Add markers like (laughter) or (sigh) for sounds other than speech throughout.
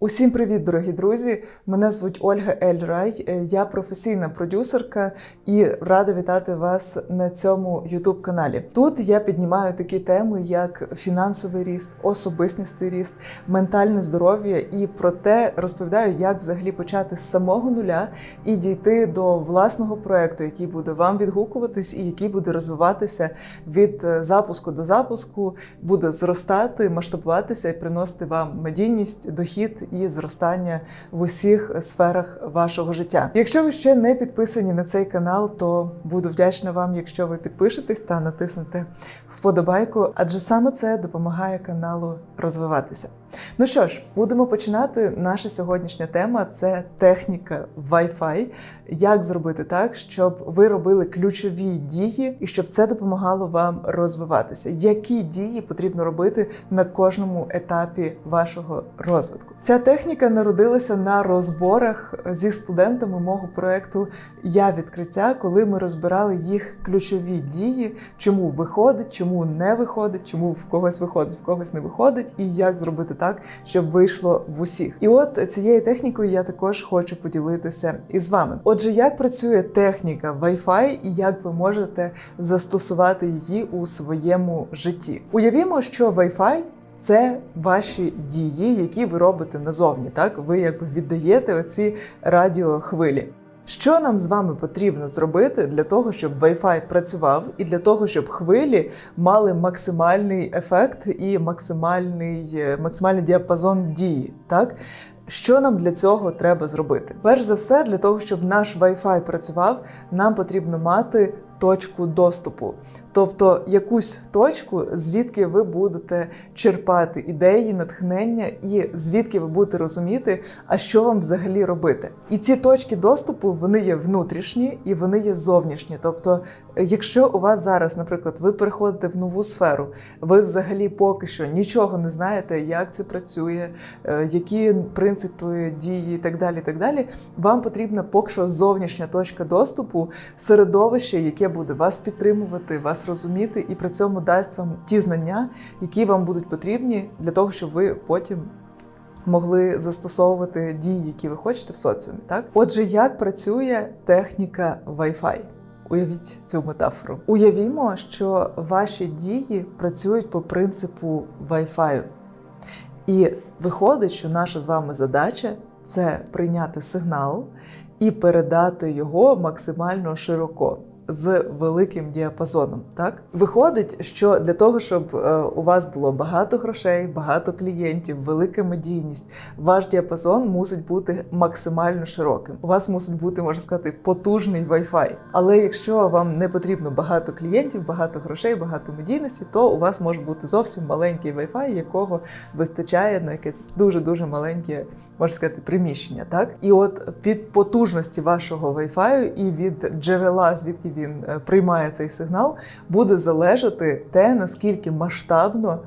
Усім привіт, дорогі друзі! Мене звуть Ольга Ельрай. Е, Я професійна продюсерка і рада вітати вас на цьому youtube каналі. Тут я піднімаю такі теми, як фінансовий ріст, особистісний ріст, ментальне здоров'я і про те розповідаю, як взагалі почати з самого нуля і дійти до власного проекту, який буде вам відгукуватись і який буде розвиватися від е, запуску до запуску, буде зростати, масштабуватися і приносити вам медійність, дохід і зростання в усіх сферах вашого життя. Якщо ви ще не підписані на цей канал, то буду вдячна вам, якщо ви підпишетесь та натиснете вподобайку, адже саме це допомагає каналу розвиватися. Ну що ж, будемо починати. Наша сьогоднішня тема це техніка Wi-Fi. Як зробити так, щоб ви робили ключові дії і щоб це допомагало вам розвиватися? Які дії потрібно робити на кожному етапі вашого розвитку? Ця техніка народилася на розборах зі студентами мого проекту Я відкриття, коли ми розбирали їх ключові дії, чому виходить, чому не виходить, чому в когось виходить, в когось не виходить, і як зробити так, щоб вийшло в усіх. І от цією технікою я також хочу поділитися із вами. Отже, як працює техніка Wi-Fi і як ви можете застосувати її у своєму житті? Уявімо, що Wi-Fi це ваші дії, які ви робите назовні. Так, ви якби віддаєте оці радіохвилі. Що нам з вами потрібно зробити для того, щоб Wi-Fi працював, і для того, щоб хвилі мали максимальний ефект і максимальний, е, максимальний діапазон дії? Так? Що нам для цього треба зробити? Перш за все, для того, щоб наш Wi-Fi працював, нам потрібно мати точку доступу, тобто якусь точку, звідки ви будете черпати ідеї, натхнення, і звідки ви будете розуміти, а що вам взагалі робити. І ці точки доступу вони є внутрішні і вони є зовнішні. Тобто, якщо у вас зараз, наприклад, ви переходите в нову сферу, ви взагалі поки що нічого не знаєте, як це працює, е, які принципи дії і так далі. і так далі, Вам потрібна поки що зовнішня точка доступу, середовище, яке буде вас підтримувати, вас розуміти, і при цьому дасть вам ті знання, які вам будуть потрібні для того, щоб ви потім. Могли застосовувати дії, які ви хочете в соціумі. Так, отже, як працює техніка Wi-Fi? Уявіть цю метафору. Уявімо, що ваші дії працюють по принципу Wi-Fi. І виходить, що наша з вами задача це прийняти сигнал і передати його максимально широко. З великим діапазоном, так виходить, що для того, щоб е, у вас було багато грошей, багато клієнтів, велика медійність, ваш діапазон мусить бути максимально широким. У вас мусить бути, можна сказати, потужний Wi-Fi. Але якщо вам не потрібно багато клієнтів, багато грошей, багато медійності, то у вас може бути зовсім маленький Wi-Fi, якого вистачає на якесь дуже дуже маленьке, можна сказати, приміщення. Так і от від потужності вашого Wi-Fi і від джерела, звідки він е, приймає цей сигнал, буде залежати те, наскільки масштабно.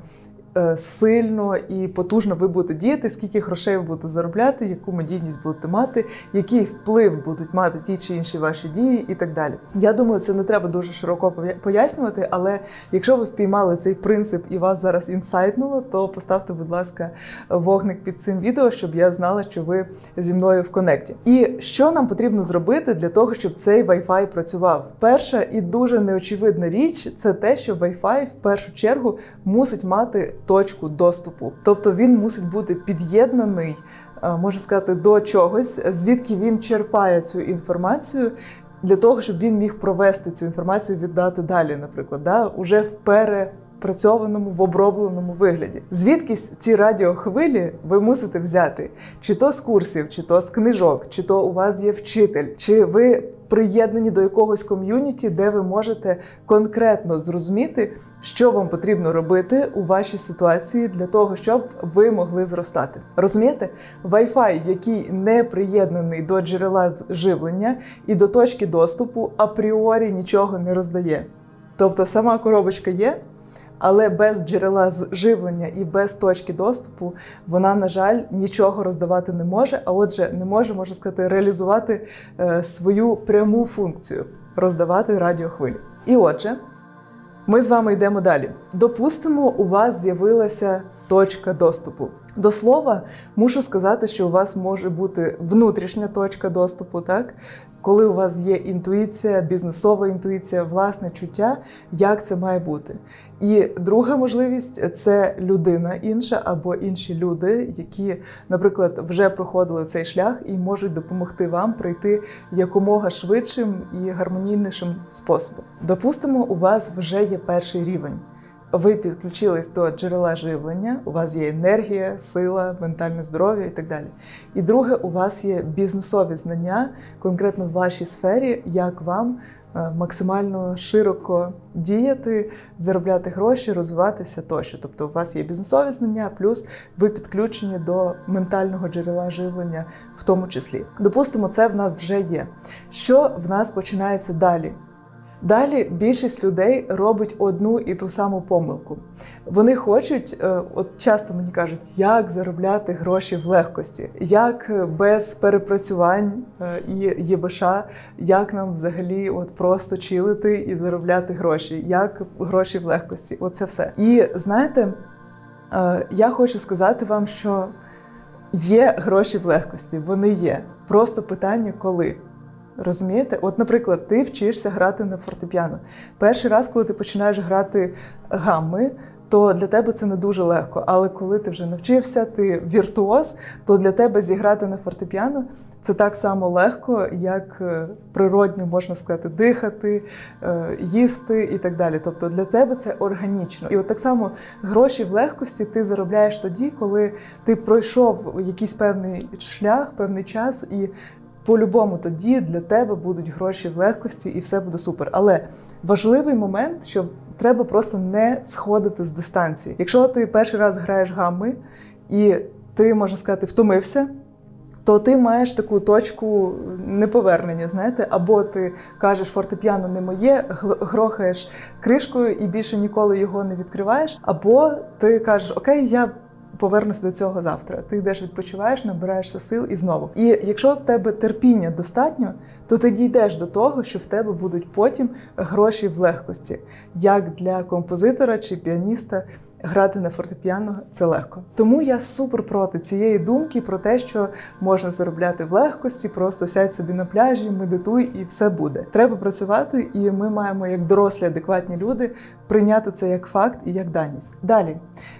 Е, Сильно і потужно ви будете діяти, скільки грошей ви будете заробляти, яку медійність будете мати, який вплив будуть мати ті чи інші ваші дії, і так далі. Я думаю, це не треба дуже широко пояснювати, але якщо ви впіймали цей принцип і вас зараз інсайтнуло, то поставте, будь ласка, вогник під цим відео, щоб я знала, що ви зі мною в конекті. І що нам потрібно зробити для того, щоб цей Wi-Fi працював? Перша і дуже неочевидна річ це те, що Wi-Fi в першу чергу мусить мати точку доступу, тобто він мусить бути під'єднаний. е, Можна сказати, до чогось, звідки він черпає цю інформацію для того, щоб він міг провести цю інформацію, віддати далі, наприклад, да, уже в перепрацьованому, в обробленому вигляді. Звідкись ці радіохвилі ви мусите взяти, чи то з курсів, чи то з книжок, чи то у вас є вчитель, чи ви приєднані до якогось ком'юніті, де ви можете конкретно зрозуміти, що вам потрібно робити у вашій ситуації для того, щоб ви могли зростати. Розумієте? Wi-Fi, який не приєднаний до джерела живлення і до точки доступу, апріорі нічого не роздає. Тобто сама коробочка є, але без джерела з- живлення і без точки доступу вона, на жаль, нічого роздавати не може, а отже, не може, можна сказати, реалізувати е, свою пряму функцію роздавати радіохвилі. І отже, ми з вами йдемо далі. Допустимо, у вас з'явилася точка доступу. До слова, мушу сказати, що у вас може бути внутрішня точка доступу, так? Коли у вас є інтуїція, бізнесова інтуїція, власне чуття, як це має бути. І друга можливість це людина інша або інші люди, які, наприклад, вже проходили цей шлях і можуть допомогти вам пройти якомога швидшим і гармонійнішим способом. Допустимо, у вас вже є перший рівень. Ви підключились до джерела живлення, у вас є енергія, сила, ментальне здоров'я і так далі. І друге, у вас є бізнесові знання, конкретно в вашій сфері, як вам максимально широко діяти, заробляти гроші, розвиватися тощо. Тобто, у вас є бізнесові знання, плюс ви підключені до ментального джерела живлення, в тому числі. Допустимо, це в нас вже є. Що в нас починається далі? Далі більшість людей робить одну і ту саму помилку. Вони хочуть, е, от часто мені кажуть, як заробляти гроші в легкості, як е, без перепрацювань е, і ЄБШ, як нам взагалі от просто чилити і заробляти гроші, як гроші в легкості. Оце все. І знаєте, я хочу сказати вам, що є гроші в легкості, вони є. Просто питання, коли. Розумієте? От, наприклад, ти вчишся грати на фортепіано. Перший раз, коли ти починаєш грати гамми, то для тебе це не дуже легко. Але коли ти вже навчився, ти віртуоз, то для тебе зіграти на фортепіано це так само легко, як е, природньо можна сказати, дихати, е, їсти і так далі. Тобто для тебе це органічно. І от так само гроші в легкості ти заробляєш тоді, коли ти пройшов якийсь певний шлях, певний час і по-любому тоді для тебе будуть гроші в легкості і все буде супер. Але важливий момент, що треба просто не сходити з дистанції. Якщо ти перший раз граєш гамми і ти, можна сказати, втомився. То ти маєш таку точку неповернення, знаєте, або ти кажеш, фортепіано не моє, грохаєш кришкою і більше ніколи його не відкриваєш, або ти кажеш, окей, я повернусь до цього завтра. Ти йдеш, відпочиваєш, набираєшся сил і знову. І якщо в тебе терпіння достатньо, то ти дійдеш до того, що в тебе будуть потім гроші в легкості, як для композитора чи піаніста грати на фортепіано це легко. Тому я супер проти цієї думки про те, що можна заробляти в легкості, просто сядь собі на пляжі, медитуй і все буде. Треба працювати, і ми маємо, як дорослі, адекватні люди, прийняти це як факт і як даність. Далі,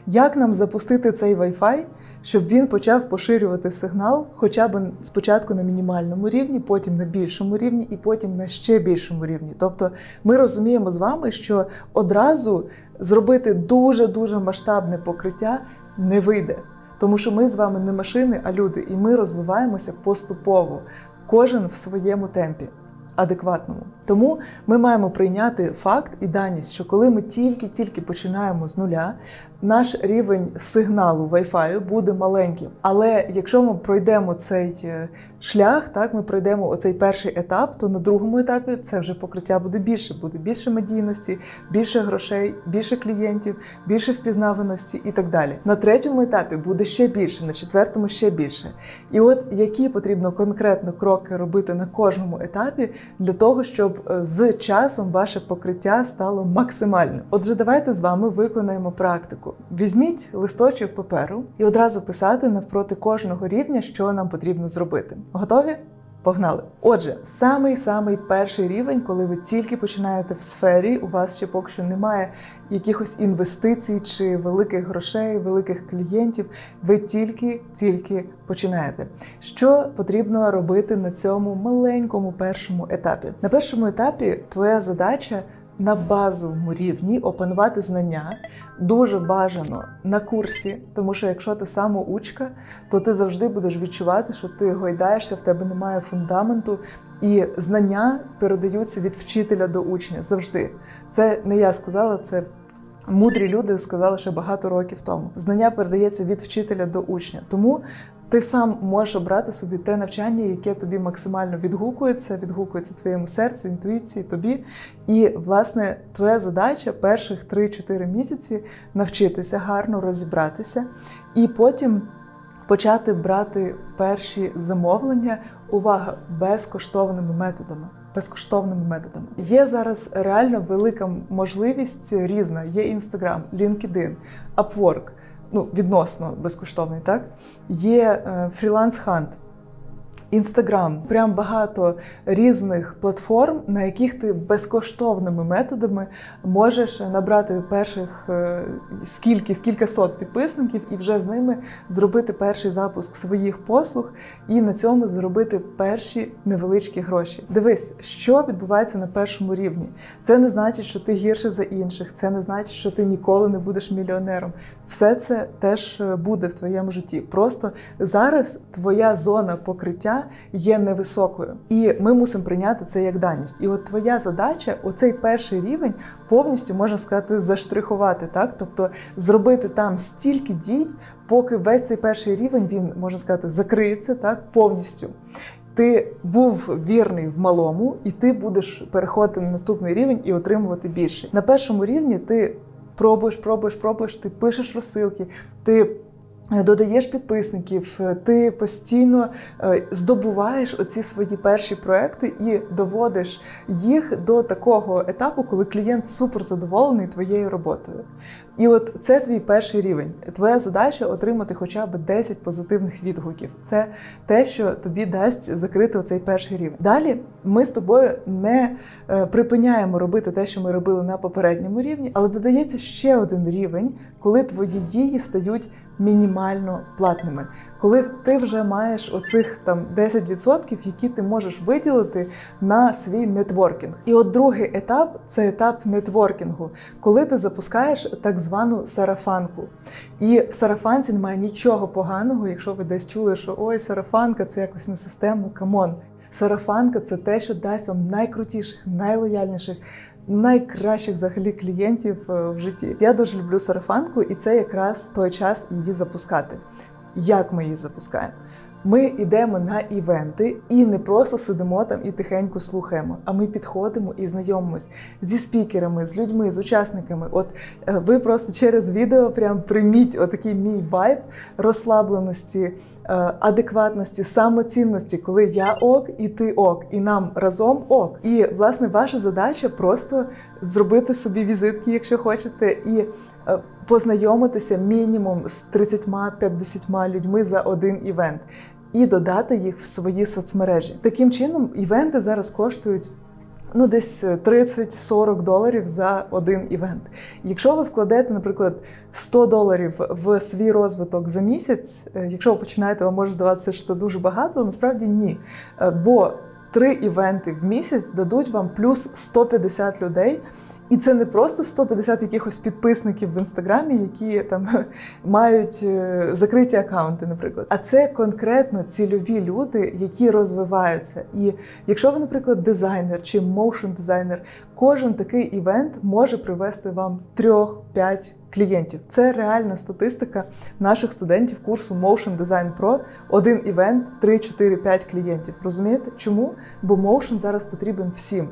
як нам запустити цей Wi-Fi, щоб він почав поширювати сигнал, хоча б спочатку на мінімальному рівні, потім на більшому рівні, і потім на ще більшому рівні. Тобто, ми розуміємо з вами, що одразу зробити дуже-дуже масштабне покриття не вийде. Тому що ми з вами не машини, а люди, і ми розвиваємося поступово, кожен в своєму темпі адекватному. Тому ми маємо прийняти факт і даність, що коли ми тільки-тільки починаємо з нуля, наш рівень сигналу Wi-Fi буде маленьким. Але якщо ми пройдемо цей е, шлях, так ми пройдемо оцей перший етап, то на другому етапі це вже покриття буде більше, буде більше медійності, більше грошей, більше клієнтів, більше впізнаваності і так далі. На третьому етапі буде ще більше, на четвертому ще більше. І от які потрібно конкретно кроки робити на кожному етапі для того, щоб е, з часом ваше покриття стало максимальним. Отже, давайте з вами виконаємо практику. Візьміть листочок паперу і одразу писати навпроти кожного рівня, що нам потрібно зробити. Готові? Погнали! Отже, самий самий перший рівень, коли ви тільки починаєте в сфері, у вас ще поки що немає якихось інвестицій чи великих грошей, великих клієнтів. Ви тільки-тільки починаєте. Що потрібно робити на цьому маленькому першому етапі? На першому етапі твоя задача на базовому рівні опанувати знання дуже бажано на курсі, тому що якщо ти самоучка, то ти завжди будеш відчувати, що ти гойдаєшся, в тебе немає фундаменту, і знання передаються від вчителя до учня завжди. Це не я сказала, це. Мудрі люди сказали ще багато років тому. Знання передається від вчителя до учня. Тому ти сам можеш обрати собі те навчання, яке тобі максимально відгукується, відгукується твоєму серцю, інтуїції, тобі. І, власне, твоя задача перших 3-4 місяці навчитися гарно розібратися, і потім почати брати перші замовлення, увага, безкоштовними методами. Безкоштовними методами є зараз реально велика можливість різна. Є Instagram, LinkedIn, Upwork, ну, відносно безкоштовний, так? Є е, фріланс-хант. Інстаграм, прям багато різних платформ, на яких ти безкоштовними методами можеш набрати перших е, скільки, скільки сот підписників, і вже з ними зробити перший запуск своїх послуг і на цьому заробити перші невеличкі гроші. Дивись, що відбувається на першому рівні. Це не значить, що ти гірше за інших, це не значить, що ти ніколи не будеш мільйонером. Все це теж е, буде в твоєму житті. Просто зараз твоя зона покриття є невисокою, і ми мусимо прийняти це як даність. І от твоя задача, оцей перший рівень, повністю можна сказати, заштрихувати, так тобто зробити там стільки дій, поки весь цей перший рівень він можна сказати закриється так повністю. Ти був вірний в малому, і ти будеш переходити на наступний рівень і отримувати більше. На першому рівні ти пробуєш, пробуєш, пробуєш, ти пишеш розсилки, ти додаєш підписників, ти постійно е, здобуваєш оці свої перші проекти і доводиш їх до такого етапу, коли клієнт супер задоволений твоєю роботою. І от це твій перший рівень. Твоя задача отримати хоча б 10 позитивних відгуків. Це те, що тобі дасть закрити оцей перший рівень. Далі ми з тобою не е, припиняємо робити те, що ми робили на попередньому рівні, але додається ще один рівень, коли твої дії стають мінімально платними. Коли ти вже маєш оцих там 10%, які ти можеш виділити на свій нетворкінг. І от другий етап це етап нетворкінгу, коли ти запускаєш так звану сарафанку. І в сарафанці немає нічого поганого, якщо ви десь чули, що ой, сарафанка це якось не системно, камон. Сарафанка це те, що дасть вам найкрутіших, найлояльніших, найкращих взагалі клієнтів е, в житті. Я дуже люблю сарафанку, і це якраз той час її запускати. Як ми її запускаємо? Ми йдемо на івенти і не просто сидимо там і тихенько слухаємо, а ми підходимо і знайомимось зі спікерами, з людьми, з учасниками. От е, ви просто через відео прям прийміть отакий мій вайб розслабленості, е, адекватності, самоцінності, коли я ок і ти ок, і нам разом ок. І власне ваша задача просто зробити собі візитки, якщо хочете, і е, познайомитися мінімум з 30-50 людьми за один івент. І додати їх в свої соцмережі. Таким чином, івенти зараз коштують ну десь 30-40 доларів за один івент. Якщо ви вкладете, наприклад, 100 доларів в свій розвиток за місяць, е, якщо ви починаєте, вам може здаватися, що це дуже багато, насправді ні. Е, Бо три івенти в місяць дадуть вам плюс 150 людей. І це не просто 150 якихось підписників в інстаграмі, які там (laughs) мають е, закриті акаунти, наприклад. А це конкретно цільові люди, які розвиваються. І якщо ви, наприклад, дизайнер чи моушн дизайнер, кожен такий івент може привести вам трьох-п'ять клієнтів. Це реальна статистика наших студентів курсу Motion Design Pro. Один івент, 3-4-5 клієнтів. Розумієте? Чому? Бо Motion зараз потрібен всім.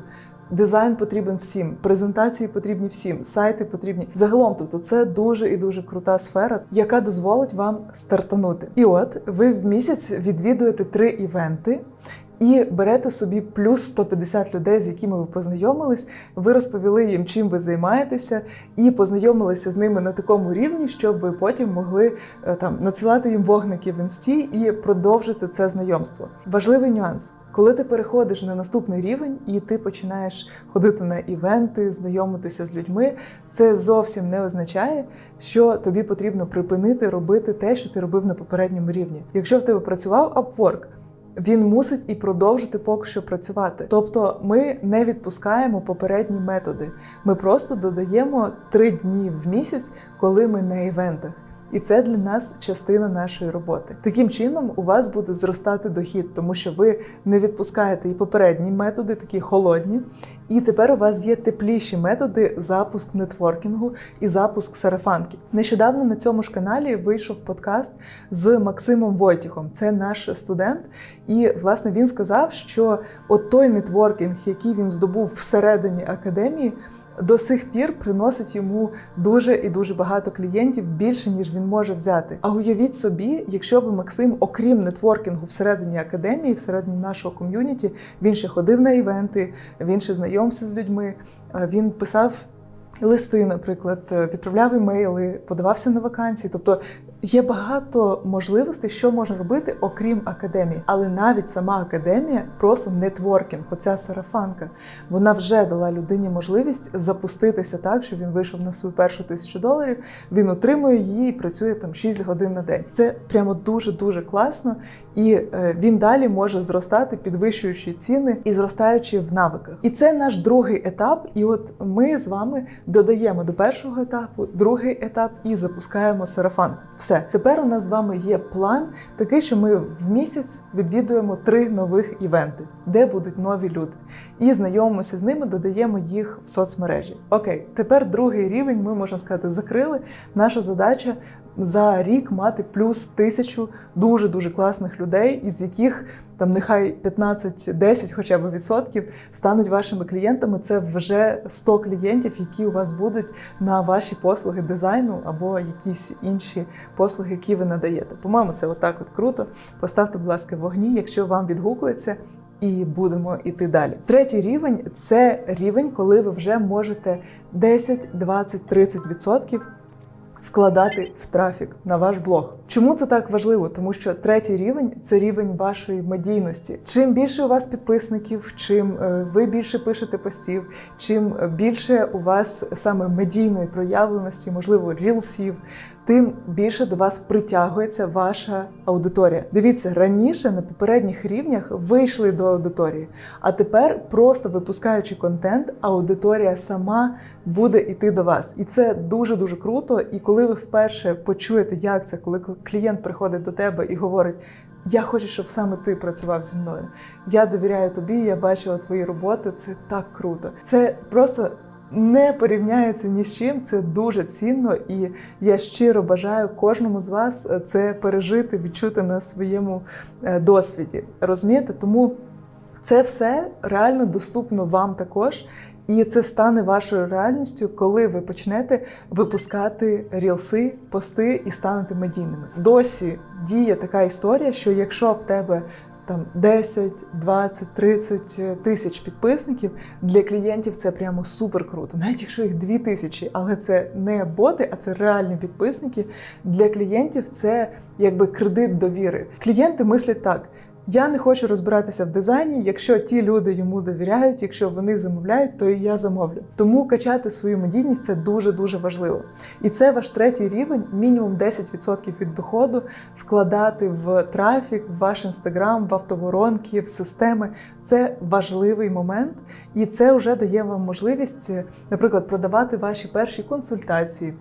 Дизайн потрібен всім, презентації потрібні всім, сайти потрібні. Загалом, тобто, це дуже і дуже крута сфера, яка дозволить вам стартанути. І от ви в місяць відвідуєте три івенти. І берете собі плюс 150 людей, з якими ви познайомились. Ви розповіли їм, чим ви займаєтеся, і познайомилися з ними на такому рівні, щоб ви потім могли е, там надсилати їм вогники в інсті і продовжити це знайомство. Важливий нюанс. Коли ти переходиш на наступний рівень і ти починаєш ходити на івенти, знайомитися з людьми, це зовсім не означає, що тобі потрібно припинити робити те, що ти робив на попередньому рівні. Якщо в тебе працював Upwork, він мусить і продовжити поки що працювати. Тобто ми не відпускаємо попередні методи. Ми просто додаємо три дні в місяць, коли ми на івентах. І це для нас частина нашої роботи. Таким чином, у вас буде зростати дохід, тому що ви не відпускаєте і попередні методи, такі холодні, і тепер у вас є тепліші методи запуск нетворкінгу і запуск сарафанки. Нещодавно на цьому ж каналі вийшов подкаст з Максимом Войтіхом. Це наш студент, і власне він сказав, що от той нетворкінг, який він здобув всередині академії до сих пір приносить йому дуже і дуже багато клієнтів більше ніж він може взяти. А уявіть собі, якщо б Максим, окрім нетворкінгу всередині академії, всередині нашого ком'юніті, він ще ходив на івенти, він ще знайомився з людьми, він писав листи, наприклад, е, відправляв імейли, подавався на вакансії. Тобто є багато можливостей, що можна робити, окрім академії. Але навіть сама академія просто нетворкінг, оця сарафанка, вона вже дала людині можливість запуститися так, що він вийшов на свою першу тисячу доларів. Він отримує її і працює там 6 годин на день. Це прямо дуже дуже класно. І е, він далі може зростати, підвищуючи ціни і зростаючи в навиках. І це наш другий етап. І от ми з вами додаємо до першого етапу другий етап і запускаємо сарафанку. Все тепер у нас з вами є план, такий, що ми в місяць відвідуємо три нових івенти, де будуть нові люди, і знайомимося з ними, додаємо їх в соцмережі. Окей, тепер другий рівень. Ми можна сказати, закрили. Наша задача за рік мати плюс тисячу дуже дуже класних людей, із яких там нехай 15-10 хоча б відсотків стануть вашими клієнтами. Це вже 100 клієнтів, які у вас будуть на ваші послуги дизайну або якісь інші послуги, які ви надаєте. По-моєму, це отак от круто. Поставте, будь ласка, вогні, якщо вам відгукується. І будемо йти далі. Третій рівень це рівень, коли ви вже можете 10, 20, 30 відсотків вкладати в трафік на ваш блог. Чому це так важливо? Тому що третій рівень це рівень вашої медійності. Чим більше у вас підписників, чим е, ви більше пишете постів, чим більше у вас саме медійної проявленості, можливо, рілсів, тим більше до вас притягується ваша аудиторія. Дивіться, раніше на попередніх рівнях ви йшли до аудиторії, а тепер, просто випускаючи контент, аудиторія сама буде йти до вас. І це дуже дуже круто. І коли ви вперше почуєте, як це, коли клієнт приходить до тебе і говорить. Я хочу, щоб саме ти працював зі мною. Я довіряю тобі, я бачила твої роботи. Це так круто. Це просто не порівняється ні з чим. Це дуже цінно, і я щиро бажаю кожному з вас це пережити, відчути на своєму е, досвіді. Розумієте? Тому це все реально доступно вам також. І це стане вашою реальністю, коли ви почнете випускати рілси, пости і станете медійними. Досі діє така історія, що якщо в тебе там 10, 20, 30 тисяч підписників для клієнтів це прямо супер круто. Навіть якщо їх 2 тисячі, але це не боти, а це реальні підписники. Для клієнтів це якби кредит довіри. Клієнти мислять так. Я не хочу розбиратися в дизайні. Якщо ті люди йому довіряють, якщо вони замовляють, то і я замовлю. Тому качати свою медійність це дуже дуже важливо. І це ваш третій рівень, мінімум 10% від доходу, вкладати в трафік, в ваш інстаграм, в автоворонки, в системи. Це важливий момент, і це вже дає вам можливість, наприклад, продавати ваші перші консультації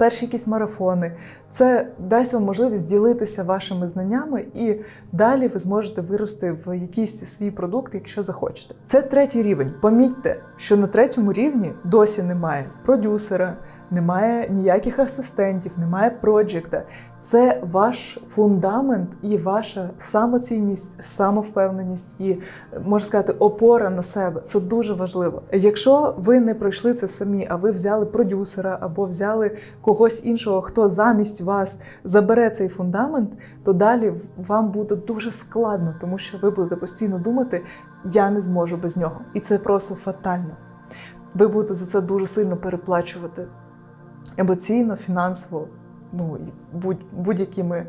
перші якісь марафони. Це дасть вам можливість ділитися вашими знаннями, і далі ви зможете вирости в якийсь свій продукт, якщо захочете. Це третій рівень. Помітьте, що на третьому рівні досі немає продюсера немає ніяких асистентів, немає проджекта. Це ваш фундамент і ваша самоцінність, самовпевненість і можна сказати, опора на себе. Це дуже важливо. Якщо ви не пройшли це самі, а ви взяли продюсера або взяли когось іншого, хто замість вас забере цей фундамент, то далі вам буде дуже складно, тому що ви будете постійно думати, я не зможу без нього, і це просто фатально. Ви будете за це дуже сильно переплачувати емоційно, фінансово, ну будь-якими е,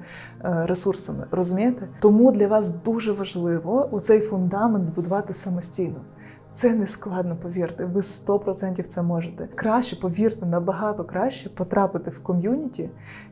ресурсами. Розумієте? Тому для вас дуже важливо у цей фундамент збудувати самостійно. Це не складно, повірте, ви 100% це можете. Краще, повірте, набагато краще потрапити в ком'юніті,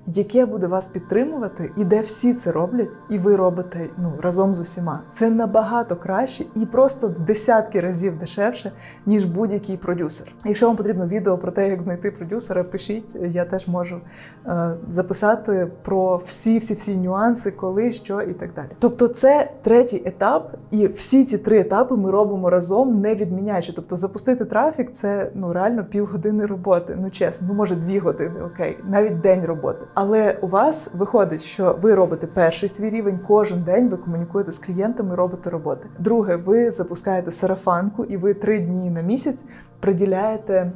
яке буде вас підтримувати, і де всі це роблять, і ви робите ну разом з усіма. Це набагато краще і просто в десятки разів дешевше, ніж будь-який продюсер. Якщо вам потрібно відео про те, як знайти продюсера, пишіть, я теж можу е, записати про всі всі всі нюанси, коли, що і так далі. Тобто, це третій етап, і всі ці три етапи ми робимо разом. не не відміняючи. Тобто запустити трафік це ну реально півгодини роботи. Ну чесно, ну може дві години, окей, навіть день роботи. Але у вас виходить, що ви робите перший свій рівень, кожен день ви комунікуєте з клієнтами, робите роботи. Друге, ви запускаєте сарафанку, і ви три дні на місяць приділяєте.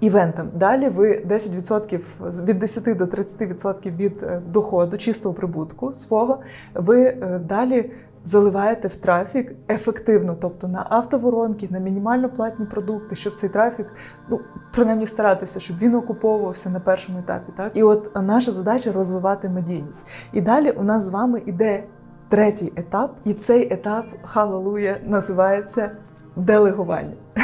Івентам далі ви 10% від 10 до 30% від е, доходу, чистого прибутку свого. Ви е, далі заливаєте в трафік ефективно, тобто на автоворонки, на мінімально платні продукти, щоб цей трафік, ну принаймні старатися, щоб він окуповувався на першому етапі. Так і от наша задача розвивати медійність. І далі у нас з вами іде третій етап, і цей етап халалуя називається делегування. (laughs)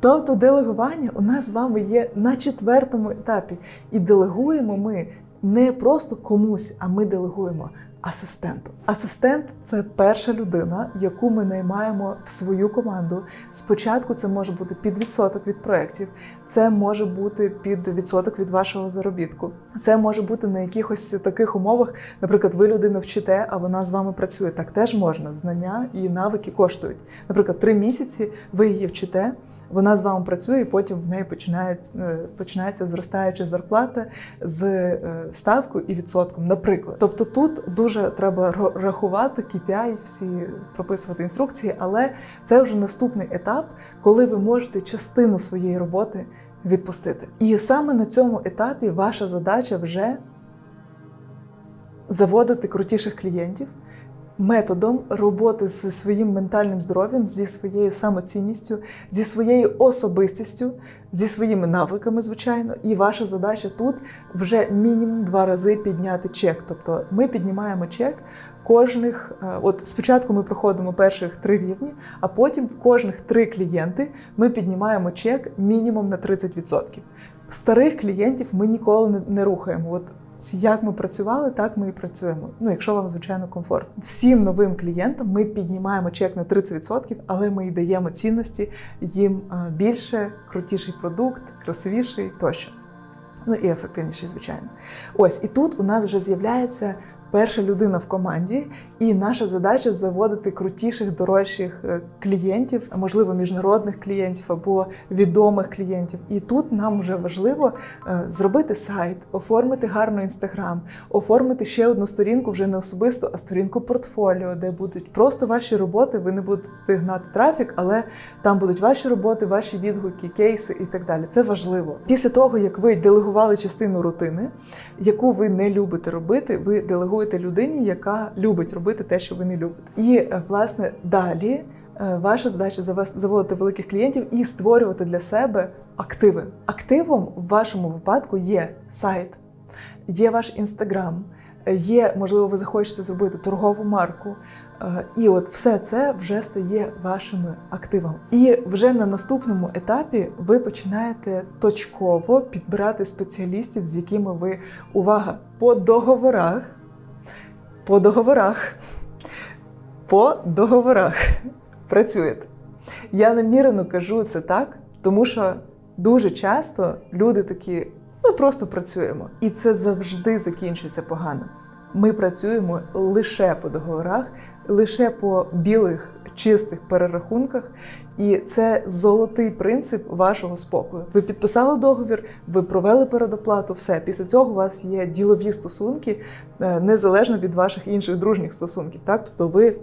Тобто делегування у нас з вами є на четвертому етапі, і делегуємо ми не просто комусь, а ми делегуємо асистенту. Асистент це перша людина, яку ми наймаємо в свою команду. Спочатку це може бути під відсоток від проєктів, це може бути під відсоток від вашого заробітку. Це може бути на якихось таких умовах. Наприклад, ви людину вчите, а вона з вами працює. Так теж можна. Знання і навики коштують. Наприклад, три місяці ви її вчите, вона з вами працює, і потім в неї починається, е, починається зростаюча зарплата з е, ставкою і відсотком. Наприклад, тобто тут дуже треба рахувати KPI, всі прописувати інструкції, але це вже наступний етап, коли ви можете частину своєї роботи відпустити. І саме на цьому етапі ваша задача вже заводити крутіших клієнтів методом роботи зі своїм ментальним здоров'ям, зі своєю самоцінністю, зі своєю особистістю, зі своїми навиками, звичайно. І ваша задача тут вже мінімум два рази підняти чек. Тобто ми піднімаємо чек. Кожних, е, от спочатку ми проходимо перших три рівні, а потім в кожних три клієнти ми піднімаємо чек мінімум на 30%. Старих клієнтів ми ніколи не, не рухаємо. От як ми працювали, так ми і працюємо. Ну, якщо вам звичайно комфортно. Всім новим клієнтам ми піднімаємо чек на 30%, але ми й даємо цінності їм е, більше, крутіший продукт, красивіший тощо. Ну і ефективніший, звичайно. Ось і тут у нас вже з'являється перша людина в команді, і наша задача заводити крутіших, дорожчих е, клієнтів, можливо, міжнародних клієнтів або відомих клієнтів. І тут нам вже важливо е, зробити сайт, оформити гарно інстаграм, оформити ще одну сторінку, вже не особисто, а сторінку портфоліо, де будуть просто ваші роботи. Ви не будете туди гнати трафік, але там будуть ваші роботи, ваші відгуки, кейси і так далі. Це важливо. Після того, як ви делегували частину рутини, яку ви не любите робити, ви делегуєте людині, яка любить робити те, що ви не любите. І е, власне далі. е, Ваша задача заводити великих клієнтів і створювати для себе активи. Активом в вашому випадку є сайт, є ваш інстаграм, е, є, можливо, ви захочете зробити торгову марку. І от все це вже стає вашими активами. І вже на наступному етапі ви починаєте точково підбирати спеціалістів, з якими ви увага по договорах. По договорах. По договорах працюєте. Я намірено кажу це так, тому що дуже часто люди такі, ми просто працюємо. І це завжди закінчується погано. Ми працюємо лише по договорах, лише по білих чистих перерахунках, і це золотий принцип вашого спокою. Ви підписали договір, ви провели передоплату, все. Після цього у вас є ділові стосунки е, незалежно від ваших інших дружніх стосунків. Так, тобто ви.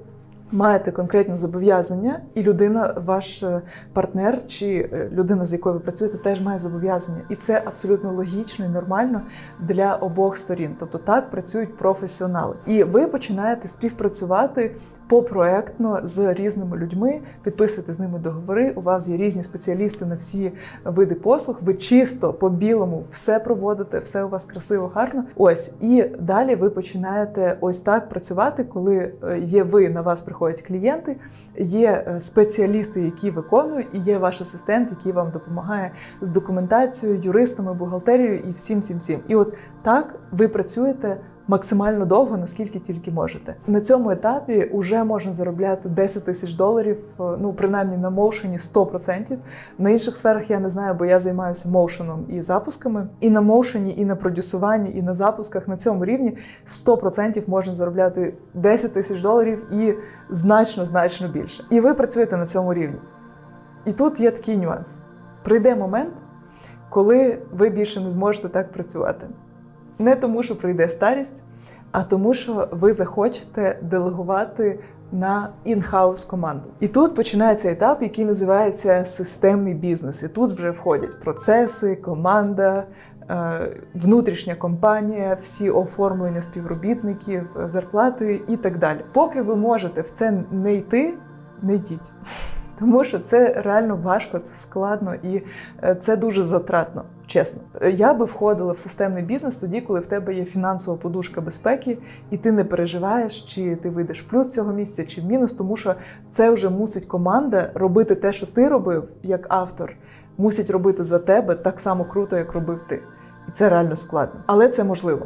Маєте конкретні зобов'язання, і людина, ваш е, партнер чи е, людина, з якою ви працюєте, теж має зобов'язання. І це абсолютно логічно і нормально для обох сторін. Тобто так працюють професіонали. І ви починаєте співпрацювати попроектно з різними людьми, підписуєте з ними договори. У вас є різні спеціалісти на всі види послуг. Ви чисто по білому все проводите, все у вас красиво, гарно. Ось і далі ви починаєте ось так працювати, коли е, є ви на вас приходять клієнти, є е, спеціалісти, які виконують, і є ваш асистент, який вам допомагає з документацією, юристами, бухгалтерією і всім, всім, всім. І от так ви працюєте максимально довго, наскільки тільки можете. На цьому етапі вже можна заробляти 10 тисяч доларів, е, ну принаймні на моушені 100%. На інших сферах я не знаю, бо я займаюся моушеном і запусками. І на моушені, і на продюсуванні, і на запусках на цьому рівні 100% можна заробляти 10 тисяч доларів і значно, значно більше. І ви працюєте на цьому рівні. І тут є такий нюанс: прийде момент, коли ви більше не зможете так працювати. Не тому, що прийде старість, а тому, що ви захочете делегувати на інхаус команду. І тут починається етап, який називається системний бізнес. І тут вже входять процеси, команда, е, внутрішня компанія, всі оформлення співробітників, зарплати і так далі. Поки ви можете в це не йти, не йдіть. (laughs) Тому що це реально важко, це складно і е, це дуже затратно, чесно. Я би входила в системний бізнес тоді, коли в тебе є фінансова подушка безпеки, і ти не переживаєш, чи ти вийдеш в плюс цього місця, чи в мінус, тому що це вже мусить команда робити те, що ти робив як автор, мусить робити за тебе так само круто, як робив ти. І це реально складно. Але це можливо.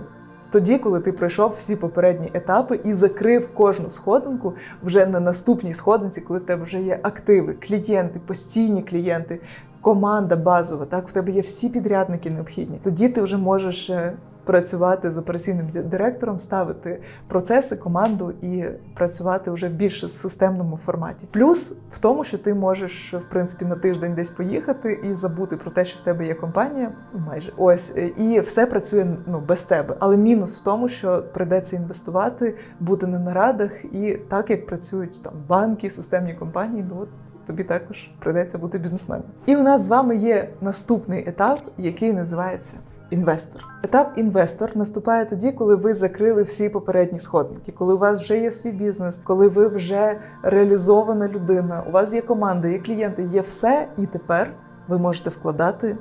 Тоді, коли ти пройшов всі попередні етапи і закрив кожну сходинку вже на наступній сходинці, коли в тебе вже є активи, клієнти, постійні клієнти, команда базова, так в тебе є всі підрядники необхідні. Тоді ти вже можеш е, працювати з операційним директором, ставити процеси, команду і працювати вже в більш системному форматі. Плюс в тому, що ти можеш в принципі на тиждень десь поїхати і забути про те, що в тебе є компанія, ну майже ось е, і все працює ну без тебе. Але мінус в тому, що прийдеться інвестувати, бути на нарадах, і так як працюють там банки, системні компанії, ну от тобі також прийдеться бути бізнесменом. І у нас з вами є наступний етап, який називається. Інвестор. Етап інвестор наступає тоді, коли ви закрили всі попередні сходники, коли у вас вже є свій бізнес, коли ви вже реалізована людина, у вас є команда, є клієнти, є все, і тепер ви можете вкладати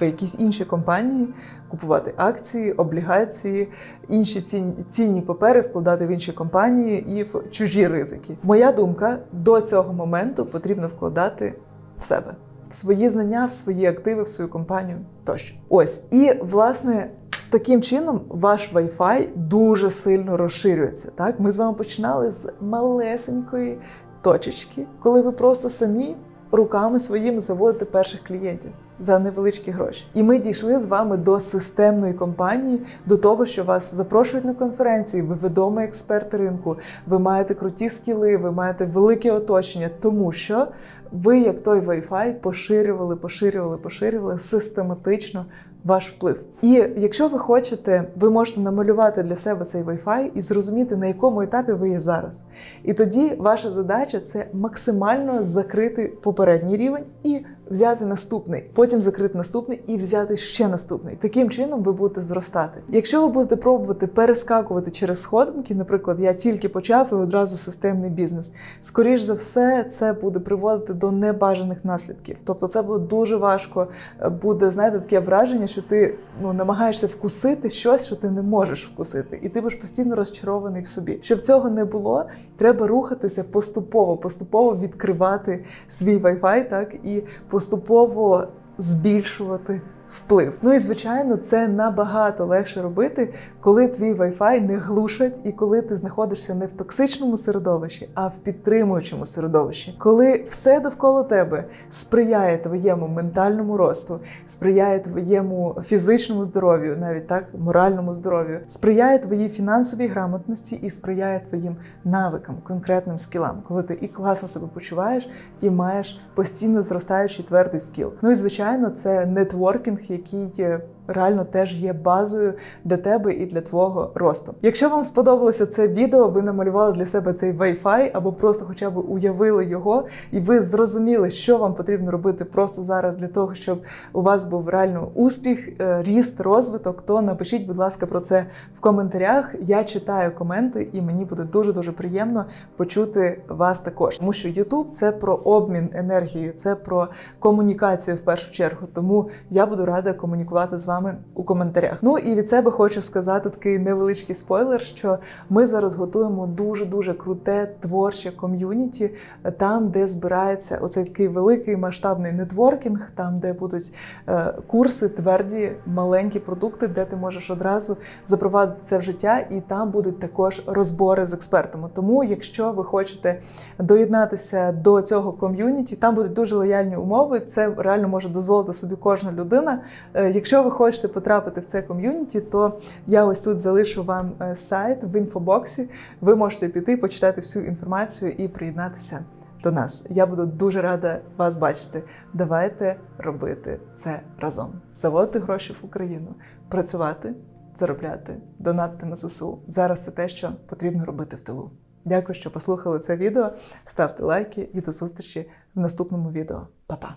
в якісь інші компанії, купувати акції, облігації, інші цінні папери, вкладати в інші компанії і в чужі ризики. Моя думка до цього моменту потрібно вкладати в себе. В свої знання, в свої активи, в свою компанію тощо. Ось і власне таким чином ваш Wi-Fi дуже сильно розширюється. Так, ми з вами починали з малесенької точечки, коли ви просто самі руками своїми заводите перших клієнтів за невеличкі гроші. І ми дійшли з вами до системної компанії, до того, що вас запрошують на конференції, ви відомий експерт ринку, ви маєте круті скіли, ви маєте велике оточення, тому що ви, як той Wi-Fi, поширювали, поширювали, поширювали систематично ваш вплив. І якщо ви хочете, ви можете намалювати для себе цей Wi-Fi і зрозуміти, на якому етапі ви є зараз. І тоді ваша задача це максимально закрити попередній рівень і взяти наступний, потім закрити наступний і взяти ще наступний. Таким чином ви будете зростати. Якщо ви будете пробувати перескакувати через сходинки, наприклад, я тільки почав і одразу системний бізнес, скоріш за все, це буде приводити до небажаних наслідків. Тобто, це буде дуже важко. е, Буде знаєте, таке враження, що ти ну намагаєшся вкусити щось, що ти не можеш вкусити, і ти будеш постійно розчарований в собі. Щоб цього не було, треба рухатися поступово, поступово відкривати свій Wi-Fi, так і поступово збільшувати вплив. Ну і звичайно, це набагато легше робити, коли твій Wi-Fi не глушать і коли ти знаходишся не в токсичному середовищі, а в підтримуючому середовищі, коли все довкола тебе сприяє твоєму ментальному росту, сприяє твоєму фізичному здоров'ю, навіть так моральному здоров'ю, сприяє твоїй фінансовій грамотності і сприяє твоїм навикам, конкретним скілам, коли ти і класно себе почуваєш, і маєш постійно зростаючий твердий скіл. Ну і звичайно, це нетворкінг, який е, реально теж є базою для тебе і для твого росту. Якщо вам сподобалося це відео, ви намалювали для себе цей Wi-Fi або просто хоча б уявили його, і ви зрозуміли, що вам потрібно робити просто зараз для того, щоб у вас був реально успіх, е, ріст, розвиток, то напишіть, будь ласка, про це в коментарях. Я читаю коменти, і мені буде дуже дуже приємно почути вас також. Тому що YouTube – це про обмін енергією, це про комунікацію в першу чергу. Тому я буду рада комунікувати з вами у коментарях. Ну і від себе хочу сказати такий невеличкий спойлер, що ми зараз готуємо дуже дуже круте творче ком'юніті, там, де збирається оцей такий великий масштабний нетворкінг, там, де будуть е, курси, тверді, маленькі продукти, де ти можеш одразу запровадити це в життя, і там будуть також розбори з експертами. Тому, якщо ви хочете доєднатися до цього ком'юніті, там будуть дуже лояльні умови. Це реально може дозволити собі кожна людина. Е, Якщо ви хочете потрапити в це ком'юніті, то я ось тут залишу вам е, сайт в інфобоксі. Ви можете піти, почитати всю інформацію і приєднатися до нас. Я буду дуже рада вас бачити. Давайте робити це разом. Заводити гроші в Україну, працювати, заробляти, донатити на ЗСУ. Зараз це те, що потрібно робити в тилу. Дякую, що послухали це відео. Ставте лайки і до зустрічі в наступному відео. Па-па!